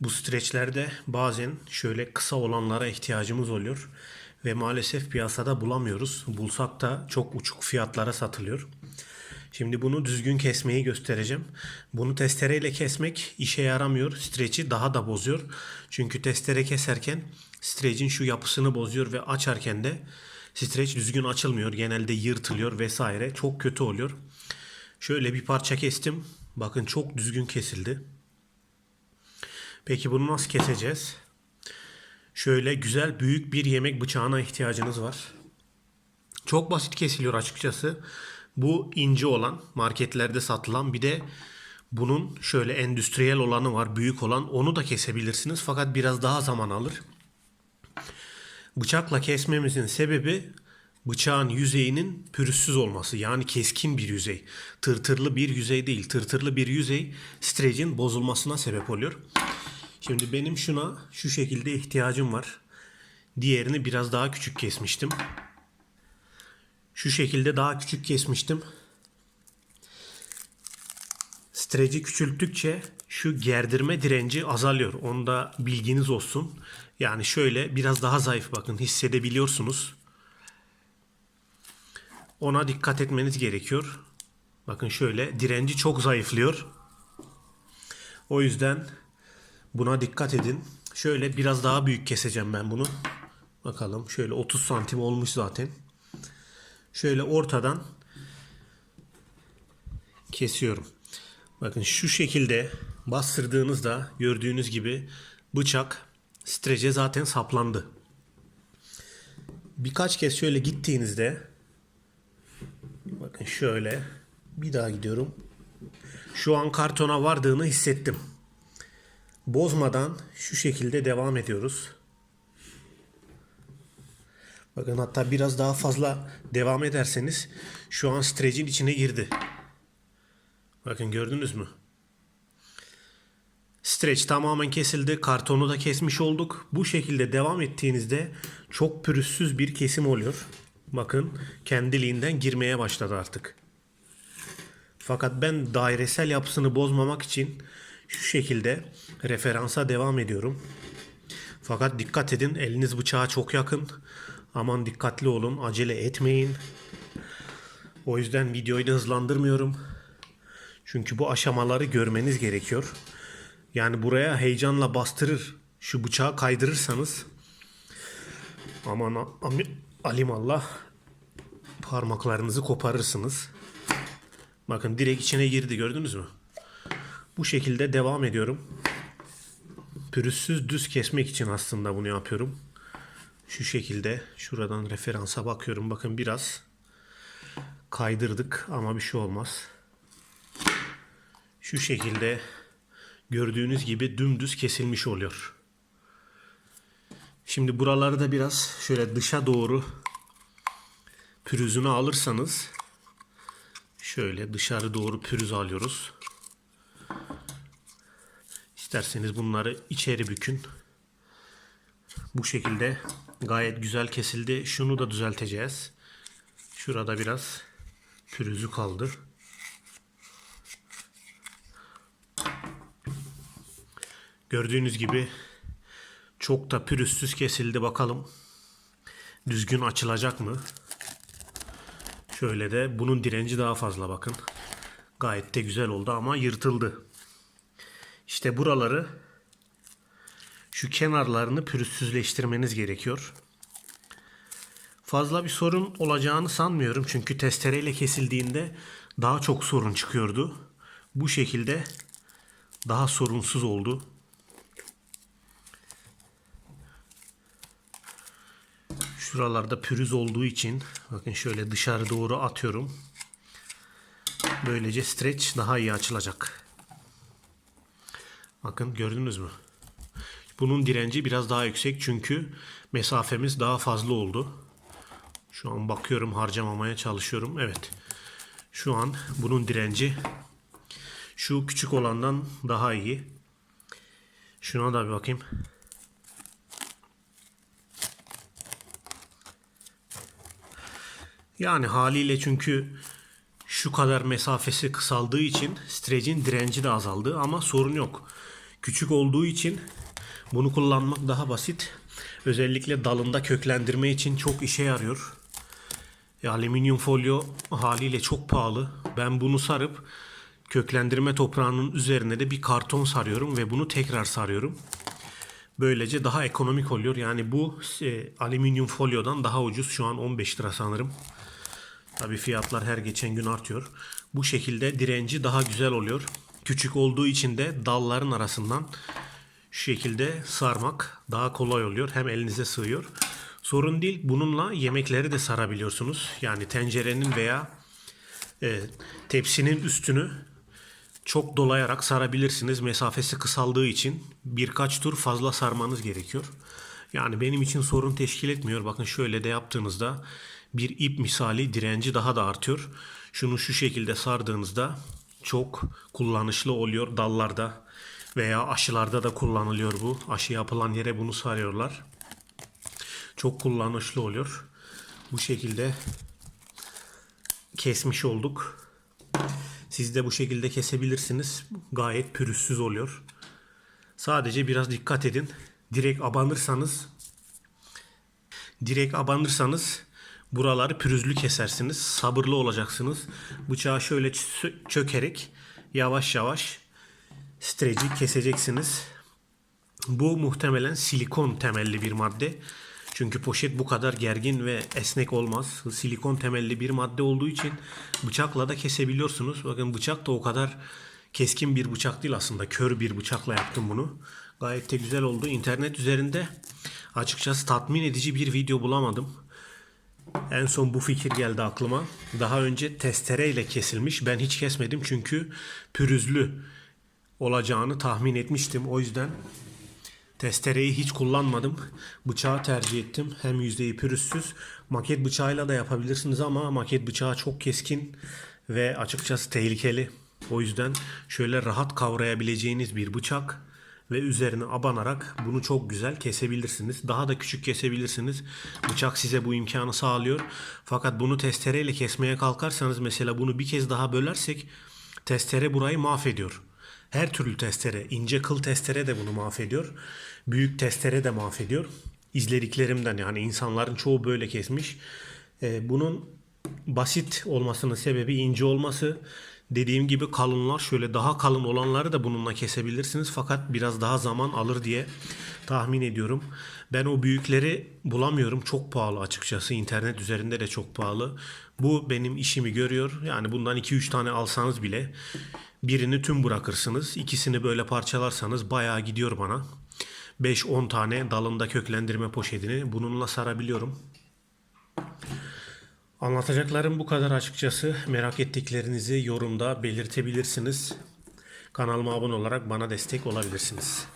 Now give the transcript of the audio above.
Bu streçlerde bazen şöyle kısa olanlara ihtiyacımız oluyor. Ve maalesef piyasada bulamıyoruz. Bulsak da çok uçuk fiyatlara satılıyor. Şimdi bunu düzgün kesmeyi göstereceğim. Bunu testereyle kesmek işe yaramıyor. Streçi daha da bozuyor. Çünkü testere keserken strecin şu yapısını bozuyor ve açarken de streç düzgün açılmıyor. Genelde yırtılıyor vesaire. Çok kötü oluyor. Şöyle bir parça kestim. Bakın çok düzgün kesildi. Peki bunu nasıl keseceğiz? Şöyle güzel büyük bir yemek bıçağına ihtiyacınız var. Çok basit kesiliyor açıkçası. Bu ince olan marketlerde satılan bir de bunun şöyle endüstriyel olanı var büyük olan onu da kesebilirsiniz fakat biraz daha zaman alır. Bıçakla kesmemizin sebebi bıçağın yüzeyinin pürüzsüz olması yani keskin bir yüzey. Tırtırlı bir yüzey değil tırtırlı bir yüzey strecin bozulmasına sebep oluyor. Şimdi benim şuna şu şekilde ihtiyacım var. Diğerini biraz daha küçük kesmiştim. Şu şekilde daha küçük kesmiştim. Streci küçülttükçe şu gerdirme direnci azalıyor. Onda bilginiz olsun. Yani şöyle biraz daha zayıf bakın hissedebiliyorsunuz. Ona dikkat etmeniz gerekiyor. Bakın şöyle direnci çok zayıflıyor. O yüzden buna dikkat edin. Şöyle biraz daha büyük keseceğim ben bunu. Bakalım şöyle 30 santim olmuş zaten. Şöyle ortadan kesiyorum. Bakın şu şekilde bastırdığınızda gördüğünüz gibi bıçak strece zaten saplandı. Birkaç kez şöyle gittiğinizde bakın şöyle bir daha gidiyorum. Şu an kartona vardığını hissettim. Bozmadan şu şekilde devam ediyoruz. Bakın hatta biraz daha fazla devam ederseniz şu an strecin içine girdi. Bakın gördünüz mü? Streç tamamen kesildi. Kartonu da kesmiş olduk. Bu şekilde devam ettiğinizde çok pürüzsüz bir kesim oluyor. Bakın kendiliğinden girmeye başladı artık. Fakat ben dairesel yapısını bozmamak için şu şekilde referansa devam ediyorum. Fakat dikkat edin eliniz bıçağa çok yakın. Aman dikkatli olun acele etmeyin. O yüzden videoyu da hızlandırmıyorum. Çünkü bu aşamaları görmeniz gerekiyor. Yani buraya heyecanla bastırır şu bıçağı kaydırırsanız aman am- alim Allah parmaklarınızı koparırsınız. Bakın direkt içine girdi gördünüz mü? Bu şekilde devam ediyorum. Pürüzsüz düz kesmek için aslında bunu yapıyorum. Şu şekilde şuradan referansa bakıyorum. Bakın biraz kaydırdık ama bir şey olmaz. Şu şekilde gördüğünüz gibi dümdüz kesilmiş oluyor. Şimdi buraları da biraz şöyle dışa doğru pürüzünü alırsanız şöyle dışarı doğru pürüz alıyoruz. İsterseniz bunları içeri bükün. Bu şekilde gayet güzel kesildi. Şunu da düzelteceğiz. Şurada biraz pürüzü kaldı. Gördüğünüz gibi çok da pürüzsüz kesildi. Bakalım düzgün açılacak mı? Şöyle de bunun direnci daha fazla bakın. Gayet de güzel oldu ama yırtıldı. İşte buraları şu kenarlarını pürüzsüzleştirmeniz gerekiyor. Fazla bir sorun olacağını sanmıyorum çünkü testereyle kesildiğinde daha çok sorun çıkıyordu. Bu şekilde daha sorunsuz oldu. Şuralarda pürüz olduğu için bakın şöyle dışarı doğru atıyorum. Böylece streç daha iyi açılacak. Bakın gördünüz mü? Bunun direnci biraz daha yüksek çünkü mesafemiz daha fazla oldu. Şu an bakıyorum harcamamaya çalışıyorum. Evet. Şu an bunun direnci şu küçük olandan daha iyi. Şuna da bir bakayım. Yani haliyle çünkü şu kadar mesafesi kısaldığı için strecin direnci de azaldı ama sorun yok. Küçük olduğu için bunu kullanmak daha basit. Özellikle dalında köklendirme için çok işe yarıyor. E, alüminyum folyo haliyle çok pahalı. Ben bunu sarıp köklendirme toprağının üzerine de bir karton sarıyorum ve bunu tekrar sarıyorum. Böylece daha ekonomik oluyor. Yani bu e, alüminyum folyodan daha ucuz. Şu an 15 lira sanırım. Tabii fiyatlar her geçen gün artıyor. Bu şekilde direnci daha güzel oluyor. Küçük olduğu için de dalların arasından şu şekilde sarmak daha kolay oluyor. Hem elinize sığıyor. Sorun değil. Bununla yemekleri de sarabiliyorsunuz. Yani tencerenin veya e, tepsinin üstünü çok dolayarak sarabilirsiniz. Mesafesi kısaldığı için birkaç tur fazla sarmanız gerekiyor. Yani benim için sorun teşkil etmiyor. Bakın şöyle de yaptığınızda bir ip misali direnci daha da artıyor. Şunu şu şekilde sardığınızda çok kullanışlı oluyor dallarda veya aşılarda da kullanılıyor bu. Aşı yapılan yere bunu sarıyorlar. Çok kullanışlı oluyor. Bu şekilde kesmiş olduk. Siz de bu şekilde kesebilirsiniz. Gayet pürüzsüz oluyor. Sadece biraz dikkat edin. Direkt abanırsanız direkt abanırsanız buraları pürüzlü kesersiniz. Sabırlı olacaksınız. Bıçağı şöyle çö- çökerek yavaş yavaş streci keseceksiniz. Bu muhtemelen silikon temelli bir madde. Çünkü poşet bu kadar gergin ve esnek olmaz. Silikon temelli bir madde olduğu için bıçakla da kesebiliyorsunuz. Bakın bıçak da o kadar keskin bir bıçak değil aslında. Kör bir bıçakla yaptım bunu. Gayet de güzel oldu. İnternet üzerinde açıkçası tatmin edici bir video bulamadım. En son bu fikir geldi aklıma. Daha önce testereyle kesilmiş. Ben hiç kesmedim çünkü pürüzlü olacağını tahmin etmiştim. O yüzden Testereyi hiç kullanmadım. Bıçağı tercih ettim. Hem yüzeyi pürüzsüz. Maket bıçağıyla da yapabilirsiniz ama maket bıçağı çok keskin ve açıkçası tehlikeli. O yüzden şöyle rahat kavrayabileceğiniz bir bıçak ve üzerine abanarak bunu çok güzel kesebilirsiniz. Daha da küçük kesebilirsiniz. Bıçak size bu imkanı sağlıyor. Fakat bunu testereyle kesmeye kalkarsanız mesela bunu bir kez daha bölersek testere burayı mahvediyor. Her türlü testere, ince kıl testere de bunu mahvediyor. Büyük testere de mahvediyor. İzlediklerimden yani insanların çoğu böyle kesmiş. Ee, bunun basit olmasının sebebi ince olması. Dediğim gibi kalınlar şöyle daha kalın olanları da bununla kesebilirsiniz. Fakat biraz daha zaman alır diye tahmin ediyorum. Ben o büyükleri bulamıyorum. Çok pahalı açıkçası. İnternet üzerinde de çok pahalı. Bu benim işimi görüyor. Yani bundan 2-3 tane alsanız bile birini tüm bırakırsınız. İkisini böyle parçalarsanız bayağı gidiyor bana. 5-10 tane dalında köklendirme poşetini bununla sarabiliyorum. Anlatacaklarım bu kadar açıkçası. Merak ettiklerinizi yorumda belirtebilirsiniz. Kanalıma abone olarak bana destek olabilirsiniz.